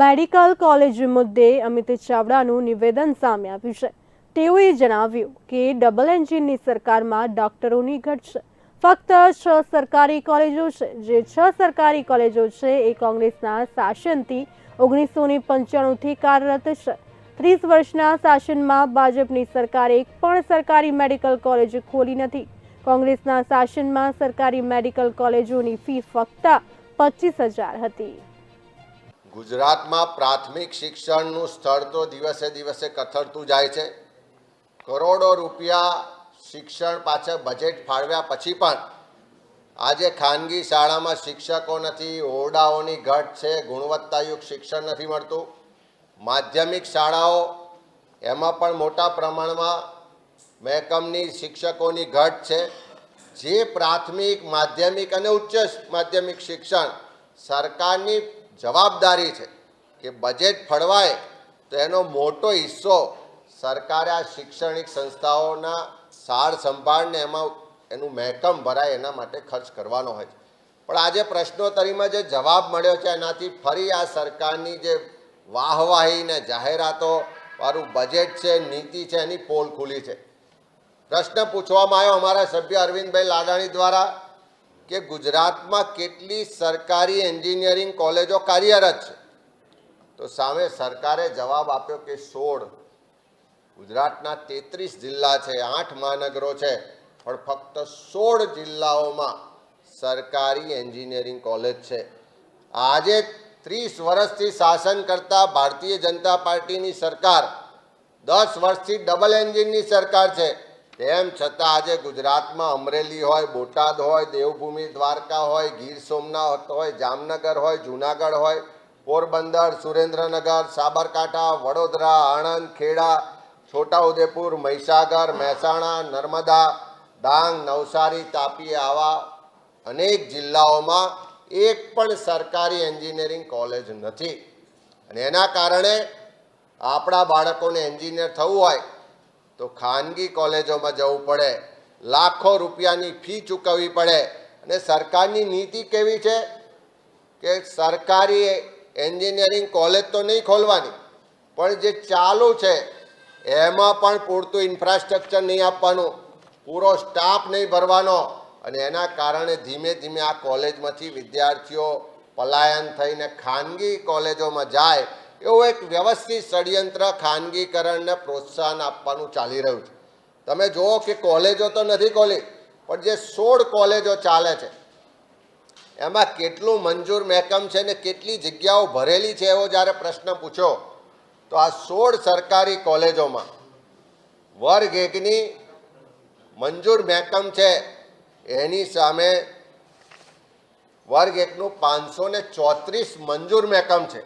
Medical college મુદ્દે અમિત ચાવડાનું નિવેદન સામે આવ્યું છે. તેઓએ જણાવ્યું કે ડબલ એન્જિનની સરકારમાં ડોક્ટરોની ઘટ છે. ફક્ત છ સરકારી કોલેજો છે. જે છ સરકારી કોલેજો છે એ કોંગ્રેસના શાસનથી ઓગણીસો ને પંચાણુંથી કાર્યરત છે. ત્રીસ વર્ષના શાસનમાં ભાજપની સરકારે એક પણ સરકારી મેડિકલ કોલેજ ખોલી નથી. કોંગ્રેસના શાસનમાં સરકારી મેડિકલ કોલેજોની ફી ફક્ત પચીસ હજાર હતી. ગુજરાતમાં પ્રાથમિક શિક્ષણનું સ્થળ તો દિવસે દિવસે કથળતું જાય છે. કરોડો રૂપિયા શિક્ષણ પાછળ બજેટ ફાળવ્યા પછી પણ આજે ખાનગી શાળામાં શિક્ષકો નથી, ઓરડાઓની ઘટ છે, ગુણવત્તાયુક્ત શિક્ષણ નથી મળતું. માધ્યમિક શાળાઓ એમાં પણ મોટા પ્રમાણમાં મહેકમની શિક્ષકોની ઘટ છે. જે પ્રાથમિક, માધ્યમિક અને ઉચ્ચ માધ્યમિક શિક્ષણ સરકારની જવાબદારી છે કે બજેટ ફળવાય તો એનો મોટો હિસ્સો સરકારે આ શૈક્ષણિક સંસ્થાઓના સાર સંભાળને એમાં એનું મહેકમ ભરાય એના માટે ખર્ચ કરવાનો હોય છે. પણ આજે પ્રશ્નોત્તરીમાં જે જવાબ મળ્યો છે એનાથી ફરી આ સરકારની જે વાહવાહી ને જાહેરાતો વાળું બજેટ છે, નીતિ છે, એની પોલ ખુલી છે. પ્રશ્ન પૂછવામાં આવ્યો અમારા સભ્ય અરવિંદભાઈ લાડાણી દ્વારા કે ગુજરાતમાં કેટલી સરકારી એન્જિનિયરિંગ કોલેજો કાર્યરત છે? તો સામે સરકારે જવાબ આપ્યો કે સોળ. ગુજરાતના તેત્રીસ જિલ્લા છે, આઠ મહાનગરો છે, પણ ફક્ત સોળ જિલ્લાઓમાં સરકારી એન્જિનિયરિંગ કોલેજ છે. આજે ત્રીસ વર્ષથી શાસન કરતા ભારતીય જનતા પાર્ટીની સરકાર, દસ વર્ષથી ડબલ એન્જિનની સરકાર છે તેમ છતાં આજે ગુજરાતમાં અમરેલી હોય, બોટાદ હોય, દેવભૂમિ, દ્વારકા હોય, ગીર સોમનાથ હોય, જામનગર હોય, જુનાગઢ હોય, પોરબંદર, સુરેન્દ્રનગર, સાબરકાંઠા, વડોદરા, આણંદ, ખેડા, છોટાઉદેપુર, મહીસાગર, મહેસાણા, નર્મદા, ડાંગ, નવસારી, તાપી આવા અનેક જિલ્લાઓમાં એક પણ સરકારી એન્જિનિયરિંગ કોલેજ નથી. અને એના કારણે આપણા બાળકોને એન્જિનિયર થવું હોય તો ખાનગી કોલેજોમાં જવું પડે, લાખો રૂપિયાની ફી ચૂકવવી પડે. અને સરકારની નીતિ કેવી છે? કે સરકારી એન્જિનિયરિંગ કોલેજ તો નહીં ખોલવાની, પણ જે ચાલુ છે, એમાં પણ પૂરતું ઇન્ફ્રાસ્ટ્રક્ચર નહીં આપવાનું, પૂરો સ્ટાફ નહીં ભરવાનો. અને એના કારણે ધીમે ધીમે આ કોલેજમાંથી વિદ્યાર્થીઓ પલાયન થઈને ખાનગી કોલેજોમાં જાય એવું એક વ્યવસ્થિત ષડયંત્ર ખાનગીકરણને પ્રોત્સાહન આપવાનું ચાલી રહ્યું છે. તમે જુઓ કે કોલેજો તો નથી ખોલી, પણ જે સોળ કોલેજો ચાલે છે, એમાં કેટલું મંજૂર મહેકમ છે ને કેટલી જગ્યાઓ ભરેલી છે એવો જ્યારે પ્રશ્ન પૂછો, તો આ સોળ સરકારી કોલેજોમાં વર્ગ એકની મંજૂર મહેકમ છે, એની સામે વર્ગ એકનું પાંચસો ને ચોત્રીસ મંજૂર મહેકમ છે.